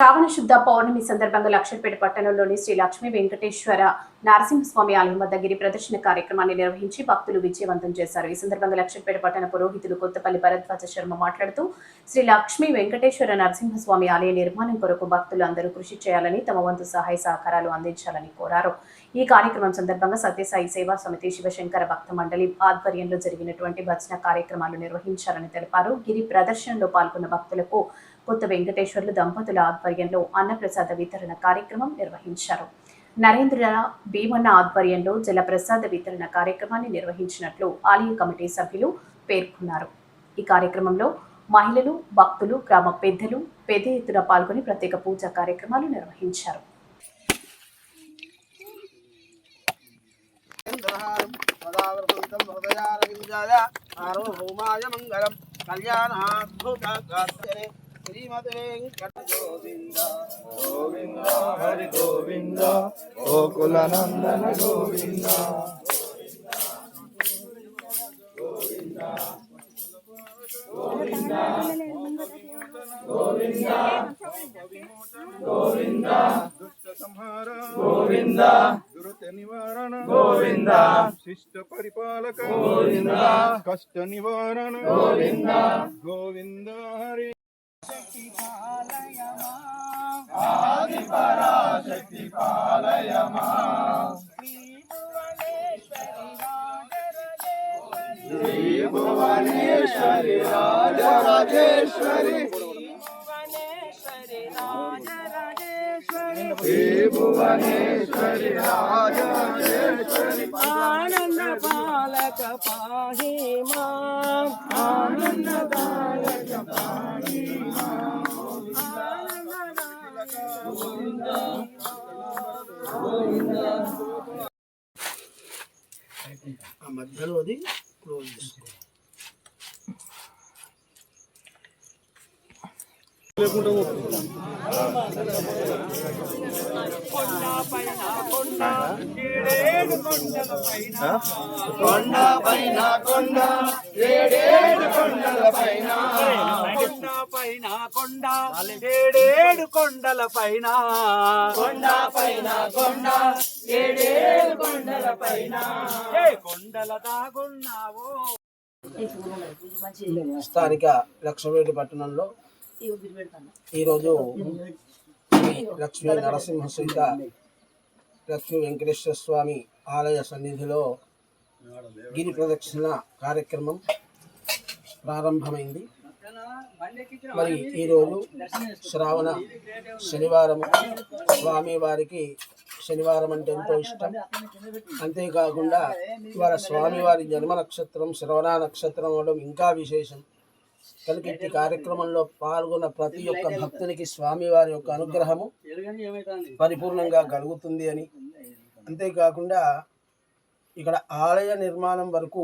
శ్రావణ శుద్ధ పౌర్ణమి సందర్భంగా లక్షపేట పట్టణంలోని శ్రీ లక్ష్మీ వెంకటేశ్వర నరసింహస్వామి ఆలయం వద్ద గిరి ప్రదర్శన కార్యక్రమాన్ని నిర్వహించి భక్తులు విజయవంతం చేశారు. ఈ సందర్భంగా లక్షపేట పట్టణ పురోహితులు కొత్తపల్లి భరద్వాజ శర్మ మాట్లాడుతూ శ్రీ లక్ష్మీ వెంకటేశ్వర నరసింహస్వామి ఆలయ నిర్మాణం కొరకు భక్తులు అందరూ కృషి చేయాలని తమ వంతు సహాయ సహకారాలు అందించాలని కోరారు. ఈ కార్యక్రమం సందర్భంగా సత్యసాయి సేవా సమితి శివశంకర భక్త మండలి ఆధ్వర్యంలో జరిగినటువంటి భజన కార్యక్రమాలు నిర్వహించారని తెలిపారు. గిరి ప్రదర్శనలో పాల్గొన్న భక్తులకు కొత్త వెంకటేశ్వర్లు దంపతుల ఆధ్వర్యంలో అన్నప్రసాద వితరణ కార్యక్రమం నిర్వహించారు. నరేంద్ర భీమన్న ఆధ్వర్యంలో జలప్రసాద వితరణ కార్యక్రమాన్ని నిర్వహించినట్లు ఆలయ కమిటీ సభ్యులు పేర్కొన్నారు. ఈ కార్యక్రమంలో మహిళలు భక్తులు గ్రామ పెద్దలు పెద్ద ఎత్తున పాల్గొని ప్రత్యేక పూజా కార్యక్రమాలు నిర్వహించారు. ఇంద్రహారం సదావృతం హృదయారవిందాయ ఆరోహోమాయ మంగళం కళ్యాణాద్భుతగాత్రే శ్రీమతి గోవింద గోవింద హరి గోవింద గోకుల నందన గోవింద గోవింద నివారణ గోవింద. శిష్ట పరిపాలక. గోవింద. కష్ట నివారణ గోవింద. గోవింద హరి. ఆది పరాశక్తి పాలయమా శ్రీ భువనేశ్వరి రాజరాజేశ్వరి. శ్రీ భువనేశ్వరి రాజరాజేశ్వరి ఆనంద పాలక పాహి ఆనంద పాలక పాహి ఆ మధ్యలోది క్లోజ్ చేస్తాం. చేసుకో కొండ పైన కొండ ఏడేడు కొండల పైన కొండ పైన కొండ ఏడేడు కొండల పైన కొండ పైన కొండ ఏడేడు కొండల పైన కొండల దాగున్నావు స్థానిక లక్షవేటి పట్టణంలో ఈరోజు లక్ష్మీ నరసింహ సీత లక్ష్మీ వెంకటేశ్వర స్వామి ఆలయ సన్నిధిలో గిరి ప్రదక్షిణ కార్యక్రమం ప్రారంభమైంది. మరి ఈరోజు శ్రావణ శనివారం. స్వామి వారికి శనివారం అంటే ఎంతో ఇష్టం. అంతేకాకుండా ఇవాళ స్వామివారి జన్మ నక్షత్రం శ్రవణ నక్షత్రం అవడం ఇంకా విశేషం. ఇట్టి కార్యక్రమంలో పాల్గొన్న ప్రతి ఒక్క భక్తునికి స్వామివారి యొక్క అనుగ్రహము పరిపూర్ణంగా కలుగుతుంది అని. అంతేకాకుండా ఇక్కడ ఆలయ నిర్మాణం వరకు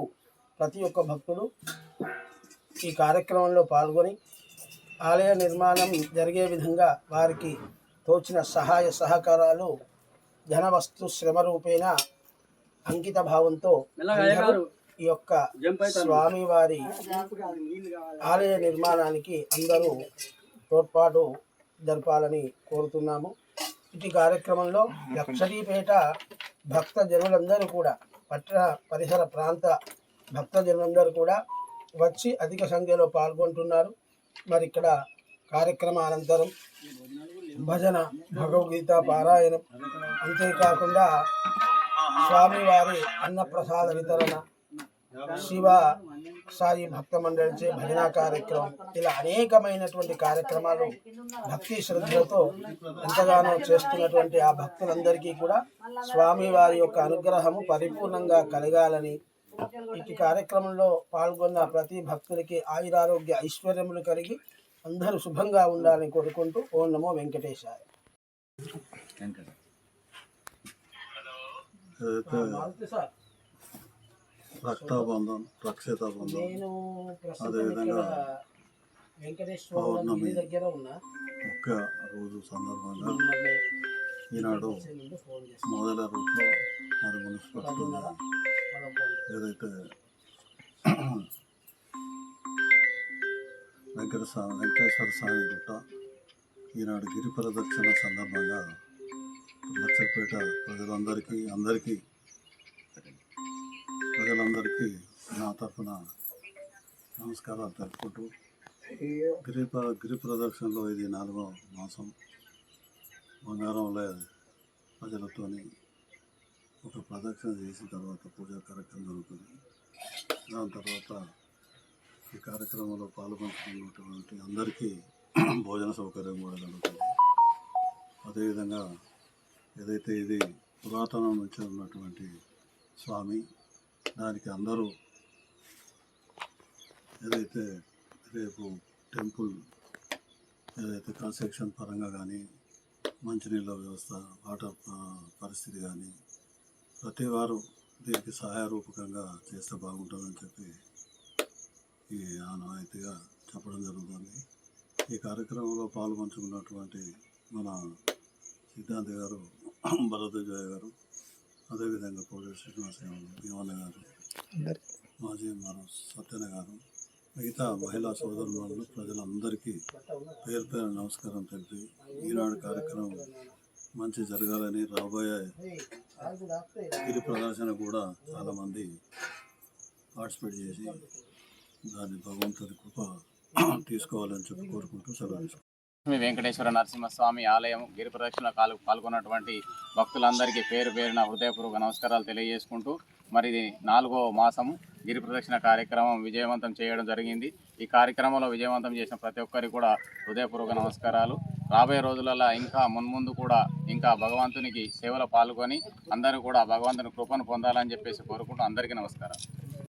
ప్రతి ఒక్క భక్తుడు ఈ కార్యక్రమంలో పాల్గొని ఆలయ నిర్మాణం జరిగే విధంగా వారికి తోచిన సహాయ సహకారాలు ధన వస్తు శ్రమ రూపేణ అంకిత భావంతో యొక్క స్వామివారి ఆలయ నిర్మాణానికి అందరూ తోడ్పాటు జరపాలని కోరుతున్నాము. ఇటు కార్యక్రమంలో లక్షరీపేట భక్త జనులందరూ కూడా పట్టణ పరిసర ప్రాంత భక్త జనులందరూ కూడా వచ్చి అధిక సంఖ్యలో పాల్గొంటున్నారు. మరి ఇక్కడ కార్యక్రమ అనంతరం భజన భగవద్గీత పారాయణం అంతేకాకుండా స్వామివారి అన్నప్రసాద వితరణ శివ సాయి భక్త మండలిచే భజన కార్యక్రమం ఇలా అనేకమైనటువంటి కార్యక్రమాలు భక్తి శ్రద్ధలతో ఎంతగానో చేస్తున్నటువంటి ఆ భక్తులందరికీ కూడా స్వామి వారి యొక్క అనుగ్రహము పరిపూర్ణంగా కలగాలని ఇటు కార్యక్రమంలో పాల్గొన్న ప్రతి భక్తుడికి ఆయురారోగ్య ఐశ్వర్యములు కలిగి అందరూ శుభంగా ఉండాలని కోరుకుంటూ ఓం నమో వెంకటేశాయ. సార్. రక్తాబంధం రక్షిత బంధం నేను అదేవిధంగా పౌర్ణమి. దగ్గర ఉన్నా ముఖ్య రోజు సందర్భంగా ఈనాడు మొదల రూట్లో మరి మున్సిపాలిటీలో మనం ఫోన్ చేస్తాం. ఏదైతే వెంకట స్వామి వెంకటేశ్వర స్వామి గుట్ట ఈనాడు గిరి ప్రదక్షిణ సందర్భంగా లక్షపేట ప్రజలందరికీ అందరికీ ప్రజలందరికీ నా తరఫున నమస్కారాలు తెలుపుకుంటూ గిరి గిరి ప్రదక్షిణలో ఇది నాలుగో మాసం. బంగారంలో ప్రజలతోని ఒక ప్రదక్షిణ చేసిన తర్వాత పూజా కార్యక్రమం జరుగుతుంది. దాని తర్వాత ఈ కార్యక్రమంలో పాల్గొంటున్నటువంటి అందరికీ భోజన సౌకర్యం కూడా జరుగుతుంది. అదేవిధంగా ఏదైతే ఇది పురాతనం నుంచి ఉన్నటువంటి స్వామి దానికి అందరూ ఏదైతే రేపు టెంపుల్ ఏదైతే కన్స్ట్రక్షన్ పరంగా కానీ మంచినీళ్ళ వ్యవస్థ వాటర్ పరిస్థితి కానీ ప్రతి వారు దీనికి సహాయ రూపకంగా చేస్తే బాగుంటుందని చెప్పి ఈ ఆనవాయితీగా చెప్పడం జరుగుతుంది. ఈ కార్యక్రమంలో పాల్గొంచుకున్నటువంటి మన సిద్ధాంత్ గారు భరద్వాజయ్య గారు అదేవిధంగా పోలీస్ శ్రీనివాస గారు భీమన్న గారు మాజీ మన సత్యన గారు మిగతా మహిళా సోదరులు ప్రజలందరికీ పేరు పేరు నమస్కారం తెలిపి ఈనాడు కార్యక్రమం మంచి జరగాలని రాబోయే గిరి ప్రదర్శన కూడా చాలామంది పార్టిసిపేట్ చేసి దాన్ని భగవంతుడి కృప తీసుకోవాలని చెప్పి కోరుకుంటూ సెలవు. లక్ష్మీ వెంకటేశ్వర నరసింహస్వామి ఆలయం గిరి ప్రదక్షిణ కాలు పాల్గొన్నటువంటి భక్తులందరికీ పేరు పేరున హృదయపూర్వక నమస్కారాలు తెలియజేసుకుంటూ మరి నాలుగో మాసం గిరి ప్రదక్షిణ కార్యక్రమం విజయవంతం చేయడం జరిగింది. ఈ కార్యక్రమంలో విజయవంతం చేసిన ప్రతి ఒక్కరికి కూడా హృదయపూర్వక నమస్కారాలు. రాబోయే రోజులలో ఇంకా మున్ముందు కూడా ఇంకా భగవంతునికి సేవలో పాల్గొని అందరూ కూడా భగవంతుని కృపను పొందాలని చెప్పేసి కోరుకుంటూ అందరికీ నమస్కారం.